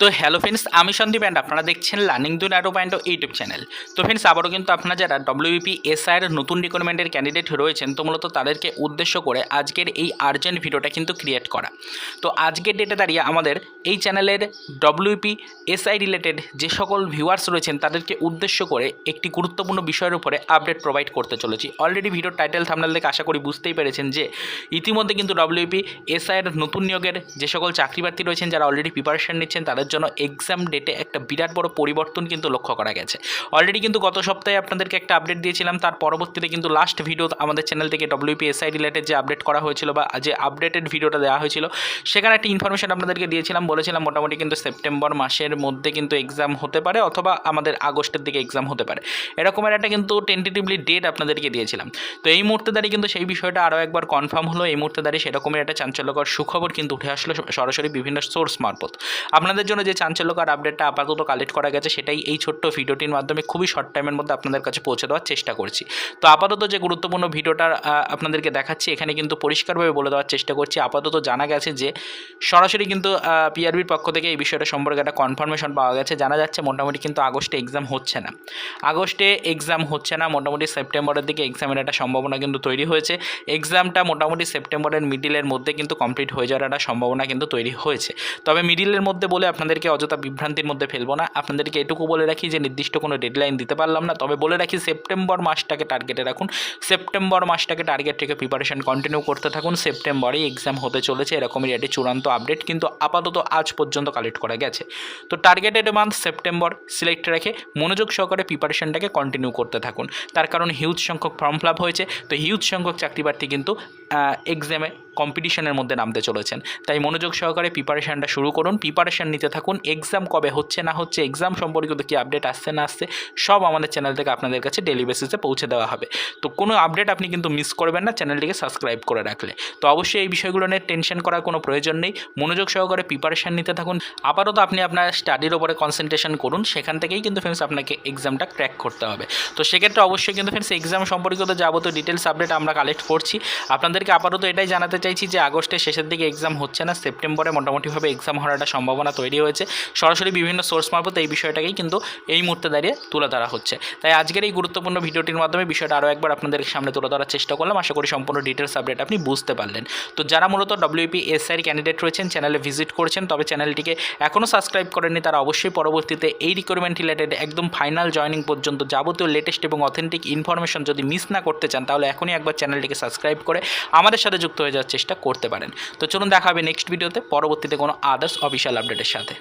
তো hello friends আমি Sandeep and আপনারা দেখছেন learning to narrow point YouTube channel তো ফ্রেন্ডস আবারও কিন্তু আপনারা যারা ডব্লিউপি এসআইয়ের নতুন রিক্রুটমেন্টের ক্যান্ডিডেট রয়েছেন, তো মূলত তাদেরকে উদ্দেশ্য করে আজকের এই আর্জেন্ট ভিডিওটা কিন্তু ক্রিয়েট করা। তো আজকের ডেটে দাঁড়িয়ে আমাদের এই চ্যানেলের ডব্লিউপি এসআই রিলেটেড যে সকল ভিউয়ার্স রয়েছেন, তাদেরকে উদ্দেশ্য করে একটি গুরুত্বপূর্ণ বিষয়ের উপরে আপডেট প্রোভাইড করতে চলেছি। অলরেডি ভিডিওর টাইটেল থামনাল দেখে আশা করি বুঝতেই পেরেছেন যে ইতিমধ্যে কিন্তু ডব্লিউপি এসআইয়ের নতুন নিয়োগের যে সকল চাকরি প্রার্থী রয়েছেন, যারা অলরেডি প্রিপারেশন নিচ্ছেন, তাদের জন্য এক্সাম ডেটে একটা বিরাট বড় পরিবর্তন কিন্তু লক্ষ্য করা গেছে। অলরেডি কিন্তু গত সপ্তাহে আপনাদেরকে একটা আপডেট দিয়েছিলাম, তার পরবর্তীতে কিন্তু লাস্ট ভিডিও আমাদের চ্যানেল থেকে ডব্লিউপি এসআই রিলেটেড যে আপডেট করা হয়েছিল বা যে আপডেটেড ভিডিওটা দেওয়া হয়েছিল, সেখানে একটা ইনফরমেশন আপনাদেরকে দিয়েছিলাম, বলেছিলাম মোটামুটি কিন্তু সেপ্টেম্বর মাসের মধ্যে কিন্তু এক্সাম হতে পারে অথবা আমাদের আগস্টের দিকে এক্সাম হতে পারে। এরকমের একটা কিন্তু টেন্টেটিভলি ডেট আপনাদেরকে দিয়েছিলাম। তো এই মুহূর্তে দাঁড়িয়ে কিন্তু সেই বিষয়টা আরও একবার কনফার্ম হলো, এই মুহূর্তে দাঁড়িয়ে সেরকমের একটা চাঞ্চল্যকর সুখবর কিন্তু উঠে আসলো সরাসরি বিভিন্ন সোর্স মারফত। আপনাদের যে চাঞ্চল্যকর আপডেটটা আপাতত কালেক্ট করা গেছে, সেটাই এই ছোট্ট ভিডিওটির মাধ্যমে খুবই শর্ট টাইমের মধ্যে আপনাদের কাছে পৌঁছে দেওয়ার চেষ্টা করছি। তো আপাতত যে গুরুত্বপূর্ণ ভিডিওটা আপনাদেরকে দেখাচ্ছি, এখানে কিন্তু পরিষ্কারভাবে বলে দেওয়ার চেষ্টা করছি। আপাতত জানা গেছে যে, সরাসরি কিন্তু পিআরবির পক্ষ থেকে এই বিষয়টা সম্পর্কে একটা কনফার্মেশন পাওয়া গেছে। জানা যাচ্ছে মোটামুটি কিন্তু আগস্টে এক্সাম হচ্ছে না। আগস্টে এক্সাম হচ্ছে না, মোটামুটি সেপ্টেম্বরের দিকে এক্সামের একটা সম্ভাবনা কিন্তু তৈরি হয়েছে। এক্সামটা মোটামুটি সেপ্টেম্বরের মিডিলের মধ্যে কিন্তু কমপ্লিট হয়ে যাওয়ার একটা সম্ভাবনা কিন্তু তৈরি হয়েছে। তবে মিডিলের মধ্যে বলে আপনাদেরকে অযথা বিভ্রান্তির মধ্যে ফেলব না। আপনাদেরকে এটুকু বলে রাখি যে, নির্দিষ্ট কোনো ডেডলাইন দিতে পারলাম না। তবে বলে রাখি সেপ্টেম্বর মাসটাকে টার্গেটে রাখুন। সেপ্টেম্বর মাসটাকে টার্গেট থেকে প্রিপারেশন কন্টিনিউ করতে থাকুন। সেপ্টেম্বরেই এক্সাম হতে চলেছে, এরকমই একটি চূড়ান্ত আপডেট কিন্তু আপাতত আজ পর্যন্ত কালেক্ট করা গেছে। তো টার্গেটেড মান্থ সেপ্টেম্বর সিলেক্ট রেখে মনোযোগ সহকারে প্রিপারেশনটাকে কন্টিনিউ করতে থাকুন। তার কারণ হিউজ সংখ্যক ফর্ম ফিল হয়েছে। তো হিউজ সংখ্যক চাকরি প্রার্থী কিন্তু এক্সামে কম্পিটিশনের মধ্যে নামতে চলেছেন। তাই মনোযোগ সহকারে প্রিপারেশানটা শুরু করুন। প্রিপারেশান নিতে থাকুন। এক্সাম কবে হচ্ছে, না হচ্ছে এক্সাম সম্পর্কিত কি আপডেট আসছে, না আসছে, সব আমাদের চ্যানেল থেকে আপনাদের কাছে ডেলি বেসিসে পৌঁছে দেওয়া হবে। তো কোনো আপডেট আপনি কিন্তু মিস করবেন না চ্যানেলটিকে সাবস্ক্রাইব করে রাখলে। তো অবশ্যই এই বিষয়গুলো নিয়ে টেনশন করার কোনো প্রয়োজন নেই। মনোযোগ সহকারে প্রিপারেশান নিতে থাকুন। আপাতত আপনি আপনার স্টাডির ওপরে কনসেন্ট্রেশন করুন। সেখান থেকেই কিন্তু ফ্রেন্ডস আপনাকে এক্সামটা ক্র্যাক করতে হবে। তো সেক্ষেত্রে অবশ্যই কিন্তু ফ্রেন্ডস এক্সাম সম্পর্কিত যাবতীয় ডিটেলস আপডেট আমরা কালেক্ট করছি। আপনাদেরকে আপাতত এটাই জানাতে চাইছি যে আগস্টের শেষের দিকে এক্সাম হচ্ছে না, সেপ্টেম্বরে মোটামুটিভাবে এক্সাম হওয়ার একটা সম্ভাবনা তৈরি হয়েছে। সরাসরি বিভিন্ন সোর্স মারফত এই বিষয়টাকেই কিন্তু এই মুহূর্তে দাঁড়িয়ে তুলে ধরা হচ্ছে। তাই আজকের এই গুরুত্বপূর্ণ ভিডিওটির মাধ্যমে বিষয়টা আরও একবার আপনাদের সামনে তুলে ধরার চেষ্টা করলাম। আশা করি সম্পূর্ণ ডিটেলস আপডেট আপনি বুঝতে পারলেন। তো যারা মূলত ডব্লিউপি এসআইয়ের ক্যান্ডিডেট রয়েছেন চ্যানেলে ভিজিট করছেন, তবে চ্যানেলটিকে এখনও সাবস্ক্রাইব করেননি, তারা অবশ্যই পরবর্তীতে এই রিক্রুটমেন্ট রিলেটেড একদম ফাইনাল জয়নিং পর্যন্ত যাবতীয় লেটেস্ট এবং অথেন্টিক ইনফরমেশন যদি মিস না করতে চান, তাহলে এখনই একবার চ্যানেলটিকে সাবস্ক্রাইব করে আমাদের সাথে যুক্ত হয়ে যাওয়ার চেষ্টা করতে পারেন। তো চলুন দেখা হবে নেক্সট ভিডিওতে পরবর্তীতে কোনো আদার্স অফিসিয়াল আপডেটের সাথে।